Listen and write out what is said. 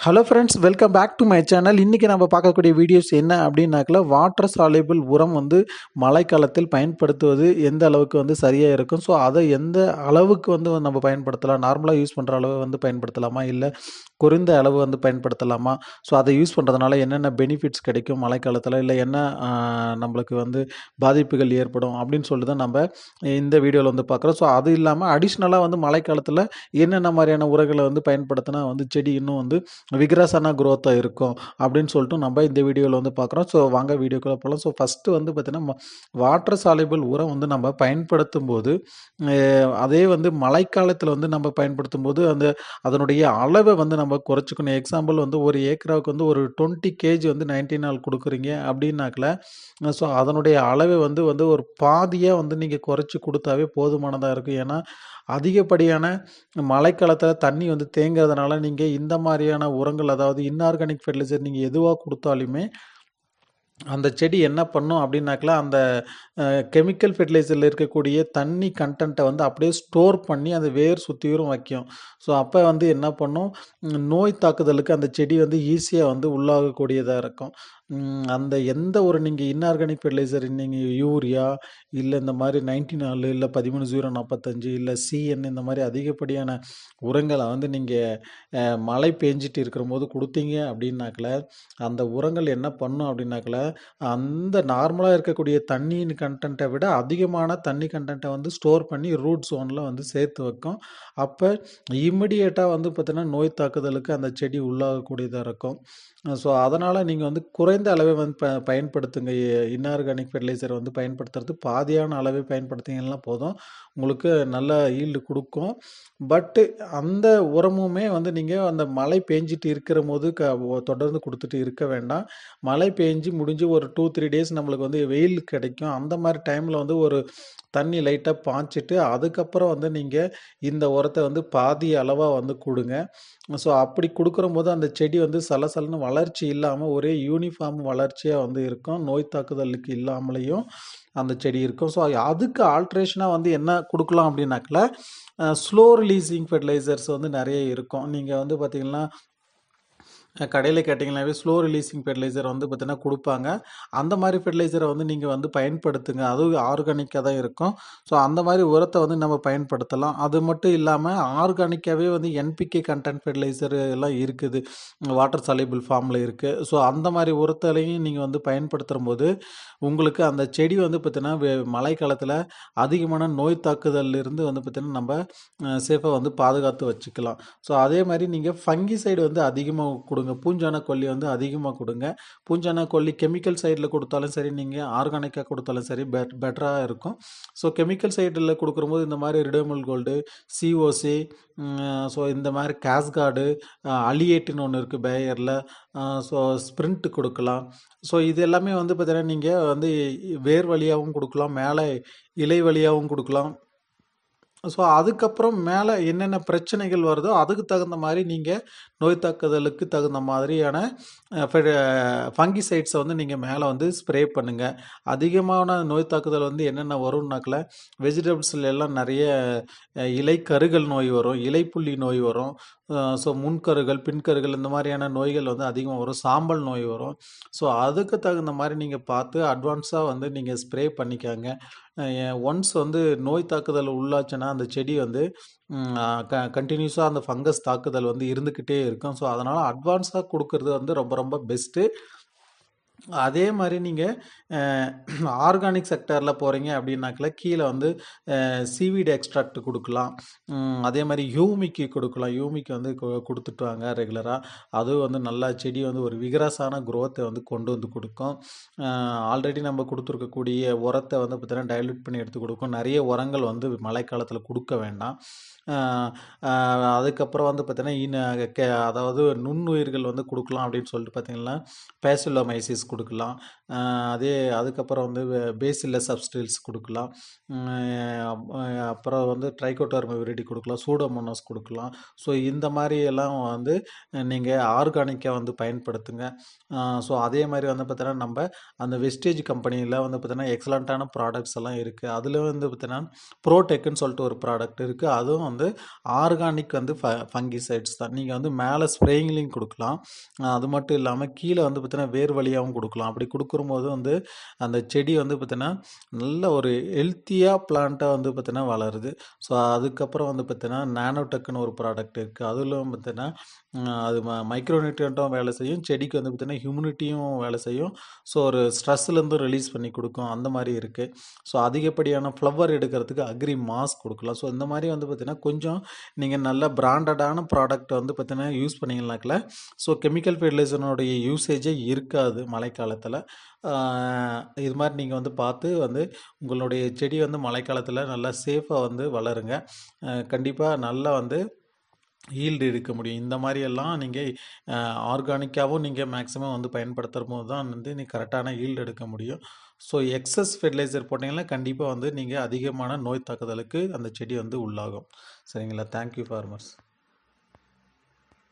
Hello friends welcome back to my channel இன்றைக்கி நம்ம பார்க்கக்கூடிய வீடியோஸ் என்ன அப்படின்னாக்கில் வாட்டர் சாலேபிள் உரம் வந்து மழைக்காலத்தில் பயன்படுத்துவது எந்த அளவுக்கு வந்து சரியாக இருக்கும்? ஸோ அதை எந்த அளவுக்கு வந்து நம்ம பயன்படுத்தலாம்? நார்மலாக யூஸ் பண்ணுற அளவு வந்து பயன்படுத்தலாமா? இல்லை குறைந்த அளவு வந்து பயன்படுத்தலாமா? ஸோ அதை யூஸ் பண்ணுறதுனால என்னென்ன பெனிஃபிட்ஸ் கிடைக்கும் மழைக்காலத்தில்? இல்லை என்ன நம்மளுக்கு வந்து பாதிப்புகள் ஏற்படும்? அப்படின்னு சொல்லி தான் நம்ம இந்த வீடியோவில் வந்து பார்க்குறோம். ஸோ அது இல்லாமல் அடிஷ்னலாக வந்து மழைக்காலத்தில் என்னென்ன மாதிரியான உரங்களை வந்து பயன்படுத்தினா வந்து செடி இன்னும் வந்து விக்ரஸான குரோத்தாக இருக்கும் அப்படின்னு சொல்லிட்டு நம்ம இந்த வீடியோவில் வந்து பார்க்குறோம். ஸோ வாங்க வீடியோக்குள்ளே போகலாம் ஸோ ஃபஸ்ட்டு வந்து பார்த்திங்கன்னா வாட்டர் சாலிபிள் உரம் வந்து நம்ம பயன்படுத்தும் போது அதே வந்து மழைக்காலத்தில் வந்து நம்ம பயன்படுத்தும் போது அந்த அதனுடைய அளவை வந்து நம்ம குறைச்சிக்கணும். எக்ஸாம்பிள் வந்து ஒரு ஏக்கராவுக்கு வந்து ஒரு டுவெண்ட்டி கேஜி வந்து நைன்டி நாள் கொடுக்குறீங்க அப்படின்னாக்கல ஸோ அதனுடைய அளவை வந்து வந்து ஒரு பாதியாக வந்து நீங்கள் குறைச்சி கொடுத்தாவே போதுமானதாக இருக்கும். ஏன்னா அதிகப்படியான மழைக்காலத்தில் தண்ணி வந்து தேங்குறதுனால நீங்கள் இந்த மாதிரியான உரங்கள் அதாவது இன்ஆர்கானிக் ஃபெர்டிலைசர் நீங்கள் எதுவாக கொடுத்தாலுமே அந்த செடி என்ன பண்ணும் அப்படின்னாக்கலாம் அந்த கெமிக்கல் ஃபெர்டிலைசரில் இருக்கக்கூடிய தண்ணி கண்டென்ட்டை வந்து அப்படியே ஸ்டோர் பண்ணி அந்த வேர் சுற்றியும் வைக்கும். ஸோ அப்போ வந்து என்ன பண்ணும்? நோய் தாக்குதலுக்கு அந்த செடி வந்து ஈஸியாக வந்து உள்ளாகக்கூடியதாக இருக்கும். அந்த எந்த ஒரு நீங்கள் இன்ஆர்கானிக் ஃபெர்டிலைசர் நீங்கள் யூரியா இல்லை இந்த மாதிரி நைன்டி நாலு இல்லை பதிமூணு ஜீரோ நாற்பத்தஞ்சு இல்லை சிஎன் இந்த மாதிரி அதிகப்படியான உரங்களை வந்து நீங்கள் மழை பெஞ்சிட்டு இருக்கிற போது கொடுத்தீங்க அப்படின்னாக்கல அந்த உரங்கள் என்ன பண்ணும் அப்படின்னாக்கல அந்த நார்மலாக இருக்கக்கூடிய தண்ணியின் கண்டென்ட்டை விட அதிகமான தண்ணி கண்டென்ட்டை வந்து ஸ்டோர் பண்ணி ரூட் ஜோனில் வந்து சேர்த்து வைக்கும். அப்போ இம்மிடியேட்டாக வந்து பார்த்தீங்கன்னா நோய் தாக்குதலுக்கு அந்த செடி உள்ளாகக்கூடியதாக இருக்கும். ஸோ அதனால் நீங்கள் வந்து குறை குறைந்த அளவை வந்து ப பயன்படுத்துங்க. இன்ஆர்கானிக் ஃபெர்டிலைசர் வந்து பயன்படுத்துறது. பாதியான அளவே பயன்படுத்திங்கன்னா போதும். உங்களுக்கு நல்ல ஈல்டு கொடுக்கும். பட்டு அந்த உரமுமே வந்து நீங்கள் அந்த மழை பேஞ்சிட்டு இருக்கிற போது க தொடர்ந்து கொடுத்துட்டு இருக்க வேண்டாம். மழை பேஞ்சு முடிஞ்சு ஒரு டூ த்ரீ டேஸ் நம்மளுக்கு வந்து வெயில் கிடைக்கும். அந்த மாதிரி டைமில் வந்து ஒரு தண்ணி லைட்டாக பாய்ச்சிட்டு அதுக்கப்புறம் வந்து நீங்கள் இந்த உரத்தை வந்து பாதி அளவாக வந்து கொடுங்க. ஸோ அப்படி கொடுக்குற போது அந்த செடி வந்து சலசலன்னு வளர்ச்சி இல்லாமல் ஒரே யூனிஃபார்ம் வளர்ச்சியாக வந்து இருக்கும். நோய் தாக்குதலுக்கு இல்லாமலேயும் அந்த செடி இருக்கும். ஸோ அதுக்கு ஆல்ட்ரேஷனாக வந்து என்ன கொடுக்கலாம் அப்படின்னாக்கல ஸ்லோ ரிலீஸிங் ஃபெர்டிலைசர்ஸ் வந்து நிறைய இருக்கும். நீங்கள் வந்து பார்த்தீங்கன்னா கடையில் கேட்டிங்கனாவே ஸ்லோ ரிலீஸிங் ஃபெர்டிலைசர் வந்து பார்த்தீங்கன்னா கொடுப்பாங்க. அந்த மாதிரி ஃபெர்டிலைசரை வந்து நீங்கள் வந்து பயன்படுத்துங்க. அதுவும் ஆர்கானிக்காக தான் இருக்கும். ஸோ அந்த மாதிரி உரத்தை வந்து நம்ம பயன்படுத்தலாம். அது மட்டும் இல்லாமல் ஆர்கானிக்காகவே வந்து என்பிகே கண்டென்ட் ஃபெர்டிலைசர் எல்லாம் இருக்குது. வாட்டர் soluble ஃபார்மில் இருக்குது ஸோ அந்த மாதிரி உரத்தாலையும் நீங்கள் வந்து பயன்படுத்துகிற போது உங்களுக்கு அந்த செடி வந்து பார்த்திங்கன்னா வெ- மழை காலத்தில் அதிகமான நோய் தாக்குதல்ல இருந்து வந்து பார்த்தீங்கன்னா நம்ம சேஃபாக வந்து பாதுகாத்து வச்சுக்கலாம். ஸோ அதே மாதிரி நீங்கள் ஃபங்கி சைடு வந்து அதிகமாக கொடுங்க. பூஞ்சான கொல்லி வந்து அதிகமாக கொடுங்க. பூஞ்சான கொல்லி கெமிக்கல் சைடில் கொடுத்தாலும் சரி நீங்கள் ஆர்கானிக்காக கொடுத்தாலும் சரி பெட் பெட்டராக இருக்கும். ஸோ கெமிக்கல் சைடில் கொடுக்குறம்போது இந்த மாதிரி ரிடோமல் கோல்டு சிஓசி ஸோ இந்த மாதிரி கேஸ்கார்டு அலியேட்டுன்னு ஒன்று இருக்குது பேயரில் ஸோ ஸ்ப்ரிண்ட் கொடுக்கலாம். ஸோ இது எல்லாமே வந்து பார்த்திங்கன்னா நீங்கள் வந்து வேர் வழியாகவும் கொடுக்கலாம் மேலே இலை வழியாகவும் கொடுக்கலாம். ஸோ அதுக்கப்புறம் மேலே என்னென்ன பிரச்சனைகள் வருதோ அதுக்கு தகுந்த மாதிரி நீங்கள் நோய் தாக்குதலுக்கு தகுந்த மாதிரியான ஃபங்கிசைட்ஸை வந்து நீங்கள் மேலே வந்து ஸ்ப்ரே பண்ணுங்கள் அதிகமான நோய் தாக்குதல் வந்து என்னென்ன வரும்னாக்கில் வெஜிடபிள்ஸில் எல்லாம் நிறைய இலை இலைக்கருகள் நோய் வரும் இலைப்புள்ளி நோய் வரும். ஸோ முன்கருகள் பின்கருகள் இந்த மாதிரியான நோய்கள் வந்து அதிகமாக வரும். சாம்பல் நோய் வரும். ஸோ அதுக்கு தகுந்த மாதிரி நீங்கள் பார்த்து அட்வான்ஸாக வந்து நீங்கள் ஸ்ப்ரே பண்ணிக்கோங்க. ஒன்ஸ் வந்து நோய் தாக்குதல் உள்ளாச்சுன்னா அந்த செடி வந்து க கண்டினியூஸாக அந்த ஃபங்கஸ் தாக்குதல் வந்து இருந்துக்கிட்டே இருக்கும். ஸோ அதனால் அட்வான்ஸாக கொடுக்கறது வந்து ரொம்ப ரொம்ப பெஸ்ட்டு அதே மாதிரி நீங்கள் ஆர்கானிக் செக்டரில் போகிறீங்க அப்படின்னாக்கல கீழே வந்து சீவீடு எக்ஸ்ட்ராக்ட் கொடுக்கலாம். அதே மாதிரி யூமிக்கு கொடுக்கலாம். யூமிக்கு வந்து கொடுத்துட்டு வாங்க ரெகுலராக அதுவும் வந்து நல்லா செடி வந்து ஒரு விகரஸான குரோத்தை வந்து கொண்டு வந்து கொடுக்கும். ஆல்ரெடி நம்ம கொடுத்துருக்கக்கூடிய உரத்தை வந்து பார்த்திங்கன்னா டைல்யூட் பண்ணி எடுத்து கொடுக்கும். நிறைய உரங்கள் வந்து மழைக்காலத்தில் கொடுக்க வேண்டாம். அதுக்கப்புறம் வந்து பார்த்திங்கன்னா இன கே அதாவது நுண்ணுயிர்கள் வந்து கொடுக்கலாம் அப்படின்னு சொல்லிட்டு பார்த்தீங்கன்னா பேசுலமைசிஸ் கொடுக்கலாம். அதே அதுக்கப்புறம் வந்து பேசில்ல சப்ஸ்டில்ஸ் கொடுக்கலாம். அப்புறம் வந்து ட்ரைகோட்டோர்மெரிட்டி கொடுக்கலாம் சூடோமோனோஸ் கொடுக்கலாம். ஸோ இந்த மாதிரி எல்லாம் வந்து நீங்கள் ஆர்கானிக்காக வந்து பயன்படுத்துங்க. ஸோ அதே மாதிரி வந்து பார்த்தீங்கன்னா நம்ம அந்த வெஸ்டேஜ் கம்பெனியில் வந்து பார்த்தீங்கன்னா எக்ஸலண்ட்டான ப்ராடக்ட்ஸ் எல்லாம் இருக்குது அதில் வந்து பார்த்தீங்கன்னா ப்ரோடெக்குன்னு சொல்லிட்டு ஒரு ப்ராடக்ட் இருக்குது அதுவும் வந்து வந்து ஆர்கானிக் வந்து ஃப ஃபங்கிசைட்ஸ் தான். நீங்கள் வந்து மேலே ஸ்ப்ரேயிங்லேயும் கொடுக்கலாம். அது மட்டும் இல்லாமல் கீழே வந்து பார்த்தீங்கன்னா வேர் வழியாகவும் கொடுக்கலாம். அப்படி கொடுக்கும்போது வந்து அந்த செடி வந்து பார்த்தீங்கன்னா நல்ல ஒரு ஹெல்த்தியாக பிளான்ட்டாக வந்து பார்த்தீங்கன்னா வளருது. ஸோ அதுக்கப்புறம் வந்து பார்த்தீங்கன்னா நானோடெக்குன்னு ஒரு ப்ராடக்ட் இருக்குது அதிலும் பார்த்தீங்கன்னா அஹ் அது மைக்ரோநியூட்ரியண்ட்டும் வேலை செய்யும். செடிக்கு வந்து பார்த்தீங்கன்னா ஹியூமினிட்டியும் வேலை செய்யும். ஸோ ஒரு ஸ்ட்ரெஸ்லேருந்து ரிலீஸ் பண்ணி கொடுக்கும். அந்த மாதிரி இருக்குது ஸோ அதிகப்படியான ஃப்ளவர் எடுக்கிறதுக்கு அக்ரி மாஸ் கொடுக்கலாம். ஸோ இந்த மாதிரி வந்து பார்த்தீங்கன்னா கொஞ்சம் நீங்கள் நல்ல பிராண்டடான ப்ராடக்ட் வந்து பார்த்தீங்கன்னா யூஸ் பண்ணிங்கனாக்கல ஸோ கெமிக்கல் ஃபெர்டிலைசனுடைய யூசேஜே இருக்காது மழைக்காலத்தில். இது மாதிரி நீங்கள் வந்து பார்த்து வந்து உங்களுடைய செடி வந்து மழைக்காலத்தில் நல்லா சேஃபாக வந்து வளருங்க. கண்டிப்பாக நல்லா வந்து ஈல்டு எடுக்க முடியும். இந்த மாதிரி எல்லாம் நீங்கள் ஆர்கானிக்காகவும் நீங்கள் மேக்ஸிமம் வந்து பயன்படுத்துகிற போது தான் வந்து நீ கரெக்டான ஈல்டு எடுக்க முடியும். ஸோ எக்ஸஸ் ஃபெர்டிலைசர் போட்டிங்கன்னா கண்டிப்பாக வந்து நீங்கள் அதிகமான நோய் தாக்குதலுக்கு அந்த செடி வந்து உள்ளாகும். சரிங்களா? Thank you farmers